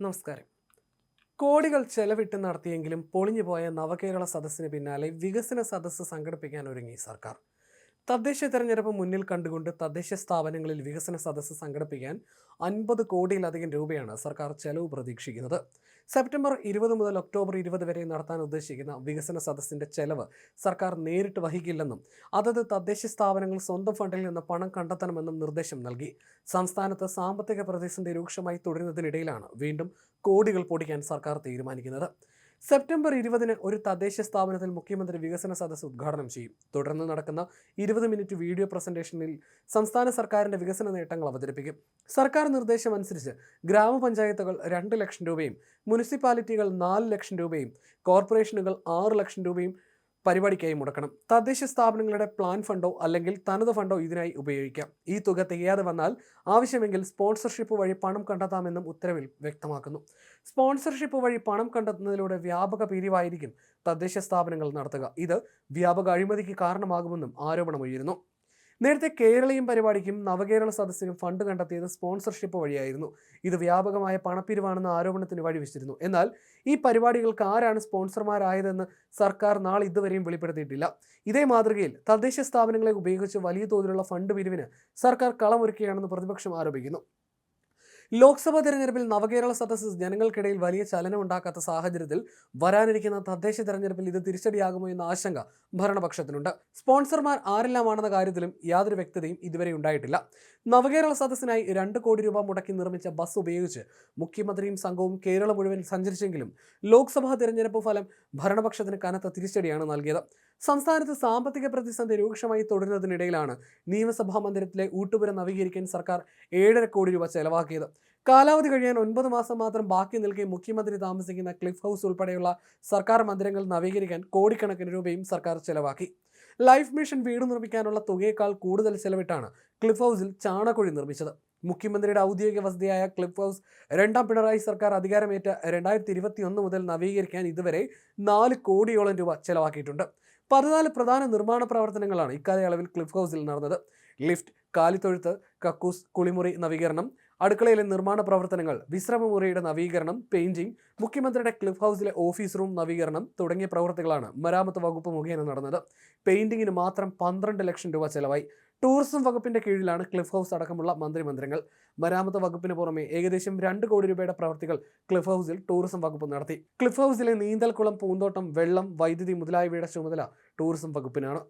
നമസ്കാരം. കോടികൾ ചെലവിട്ട് നടത്തിയെങ്കിലും പൊളിഞ്ഞുപോയ നവകേരള സദസ്സിന് പിന്നാലെ വികസന സദസ്സ് സംഘടിപ്പിക്കാൻ ഒരുങ്ങി സർക്കാർ. തദ്ദേശ തെരഞ്ഞെടുപ്പ് മുന്നിൽ കണ്ടുകൊണ്ട് തദ്ദേശ സ്ഥാപനങ്ങളിൽ വികസന സദസ്സ് സംഘടിപ്പിക്കാൻ അൻപത് കോടിയിലധികം രൂപയാണ് സർക്കാർ ചെലവ് പ്രതീക്ഷിക്കുന്നത്. സെപ്റ്റംബർ ഇരുപത് മുതൽ ഒക്ടോബർ ഇരുപത് വരെ നടത്താൻ ഉദ്ദേശിക്കുന്ന വികസന സദസ്സിന്റെ ചെലവ് സർക്കാർ നേരിട്ട് വഹിക്കില്ലെന്നും അതത് തദ്ദേശ സ്ഥാപനങ്ങൾ സ്വന്തം ഫണ്ടിൽ നിന്ന് പണം കണ്ടെത്തണമെന്നും നിർദ്ദേശം നൽകി. സംസ്ഥാനത്ത് സാമ്പത്തിക പ്രതിസന്ധി രൂക്ഷമായി തുടരുന്നതിനിടയിലാണ് വീണ്ടും കോടികൾ പൊടിക്കാൻ സർക്കാർ തീരുമാനിക്കുന്നത്. സെപ്റ്റംബർ ഇരുപതിന് ഒരു തദ്ദേശ സ്ഥാപനത്തിൽ മുഖ്യമന്ത്രി വികസന സദസ്സ് ഉദ്ഘാടനം ചെയ്യും. തുടർന്ന് നടക്കുന്ന ഇരുപത് മിനിറ്റ് വീഡിയോ പ്രസന്റേഷനിൽ സംസ്ഥാന സർക്കാരിന്റെ വികസന നേട്ടങ്ങൾ അവതരിപ്പിക്കും. സർക്കാർ നിർദ്ദേശമനുസരിച്ച് ഗ്രാമപഞ്ചായത്തുകൾ രണ്ട് ലക്ഷം രൂപയും മുനിസിപ്പാലിറ്റികൾ നാല് ലക്ഷം രൂപയും കോർപ്പറേഷനുകൾ ആറ് ലക്ഷം രൂപയും പരിപാടിക്കായി മുടക്കണം. തദ്ദേശ സ്ഥാപനങ്ങളുടെ പ്ലാൻ ഫണ്ടോ അല്ലെങ്കിൽ തനത് ഫണ്ടോ ഇതിനായി ഉപയോഗിക്കാം. ഈ തുക തികയാതെ വന്നാൽ ആവശ്യമെങ്കിൽ സ്പോൺസർഷിപ്പ് വഴി പണം കണ്ടെത്താമെന്നും ഉത്തരവിൽ വ്യക്തമാക്കുന്നു. സ്പോൺസർഷിപ്പ് വഴി പണം കണ്ടെത്തുന്നതിലൂടെ വ്യാപക പിരിവായിരിക്കും തദ്ദേശ സ്ഥാപനങ്ങൾ നടത്തുക. ഇത് വ്യാപക അഴിമതിക്ക് കാരണമാകുമെന്നും ആരോപണമുയരുന്നു. നേരത്തെ കേരളീയം പരിപാടിക്കും നവകേരള സദസ്സിനും ഫണ്ട് കണ്ടെത്തിയത് സ്പോൺസർഷിപ്പ് വഴിയായിരുന്നു. ഇത് വ്യാപകമായ പണപ്പിരിവാണെന്ന ആരോപണത്തിന് വഴിവെച്ചിരുന്നു. എന്നാൽ ഈ പരിപാടികൾക്ക് ആരാണ് സ്പോൺസർമാരായതെന്ന് സർക്കാർ നാളെ ഇതുവരെയും വെളിപ്പെടുത്തിയിട്ടില്ല. ഇതേ മാതൃകയിൽ തദ്ദേശ സ്ഥാപനങ്ങളെ ഉപയോഗിച്ച് വലിയ തോതിലുള്ള ഫണ്ട് പിരിവിന് സർക്കാർ കളമൊരുക്കുകയാണെന്ന് പ്രതിപക്ഷം ആരോപിക്കുന്നു. ലോക്സഭാ തെരഞ്ഞെടുപ്പിൽ നവകേരള സദസ്സ് ജനങ്ങൾക്കിടയിൽ വലിയ ചലനം ഉണ്ടാക്കാത്ത സാഹചര്യത്തിൽ വരാനിരിക്കുന്ന തദ്ദേശ തെരഞ്ഞെടുപ്പിൽ ഇത് തിരിച്ചടിയാകുമോ എന്ന ആശങ്ക ഭരണപക്ഷത്തിനുണ്ട്. സ്പോൺസർമാർ ആരെല്ലാമാണെന്ന കാര്യത്തിലും യാതൊരു വ്യക്തതയും ഇതുവരെ ഉണ്ടായിട്ടില്ല. നവകേരള സദസ്സിനായി രണ്ട് കോടി രൂപ മുടക്കി നിർമ്മിച്ച ബസ് ഉപയോഗിച്ച് മുഖ്യമന്ത്രിയും സംഘവും കേരളം മുഴുവൻ സഞ്ചരിച്ചെങ്കിലും ലോക്സഭാ തെരഞ്ഞെടുപ്പ് ഫലം ഭരണപക്ഷത്തിന് കനത്ത തിരിച്ചടിയാണ് നൽകിയത്. സംസ്ഥാനത്ത് സാമ്പത്തിക പ്രതിസന്ധി രൂക്ഷമായി തുടരുന്നതിനിടയിലാണ് നിയമസഭാ മന്ദിരത്തിലെ ഊട്ടുപുര നവീകരിക്കാൻ സർക്കാർ ഏഴര കോടി രൂപ ചെലവാക്കിയത്. കാലാവധി കഴിയാൻ ഒൻപത് മാസം മാത്രം ബാക്കി നിൽക്കെ മുഖ്യമന്ത്രി താമസിക്കുന്ന ക്ലിഫ് ഹൗസ് ഉൾപ്പെടെയുള്ള സർക്കാർ മന്ദിരങ്ങൾ നവീകരിക്കാൻ കോടിക്കണക്കിന് രൂപയും സർക്കാർ ചെലവാക്കി. ലൈഫ് മിഷൻ വീട് നിർമ്മിക്കാനുള്ള തുകയേക്കാൾ കൂടുതൽ ചെലവിട്ടാണ് ക്ലിഫ് ഹൗസിൽ ചാണകുഴി നിർമ്മിച്ചത്. മുഖ്യമന്ത്രിയുടെ ഔദ്യോഗിക വസതിയായ ക്ലിഫ് ഹൗസ്. രണ്ടാം പിണറായി സർക്കാർ അധികാരമേറ്റ രണ്ടായിരത്തി ഇരുപത്തി ഒന്ന് മുതൽ നവീകരിക്കാൻ ഇതുവരെ നാല് കോടിയോളം രൂപ ചെലവാക്കിയിട്ടുണ്ട്. പതിനാല് പ്രധാന നിർമ്മാണ പ്രവർത്തനങ്ങളാണ് ഇക്കാലയളവിൽ ക്ലിഫ് ഹൗസിൽ നടന്നത്. ലിഫ്റ്റ് കാലിത്തൊഴുത്ത് കക്കൂസ് കുളിമുറി നവീകരണം അടുക്കളയിലെ നിർമ്മാണ പ്രവർത്തനങ്ങൾ വിശ്രമമുറിയുടെ നവീകരണം പെയിന്റിംഗ് മുഖ്യമന്ത്രിയുടെ ക്ലിഫ് ഹൗസിലെ ഓഫീസ് റൂം നവീകരണം തുടങ്ങിയ പ്രവർത്തികളാണ് മരാമത്ത് വകുപ്പ് മുഖേന നടന്നത്. പെയിന്റിങ്ങിന് മാത്രം പന്ത്രണ്ട് ലക്ഷം രൂപ ചെലവായി. ടൂറിസം വകുപ്പിന്റെ കീഴിലാണ് ക്ലിഫ് ഹൗസ് അടക്കമുള്ള മന്ത്രിമന്ദിരങ്ങൾ. മരാമത്ത് വകുപ്പിന് പുറമെ ഏകദേശം രണ്ട് കോടി രൂപയുടെ പ്രവർത്തികൾ ക്ലിഫ് ഹൗസിൽ ടൂറിസം വകുപ്പ് നടത്തി. ക്ലിഫ് ഹൗസിലെ നീന്തൽക്കുളം പൂന്തോട്ടം വെള്ളം വൈദ്യുതി മുതലായവയുടെ ചുമതല ടൂറിസം വകുപ്പിനാണ്.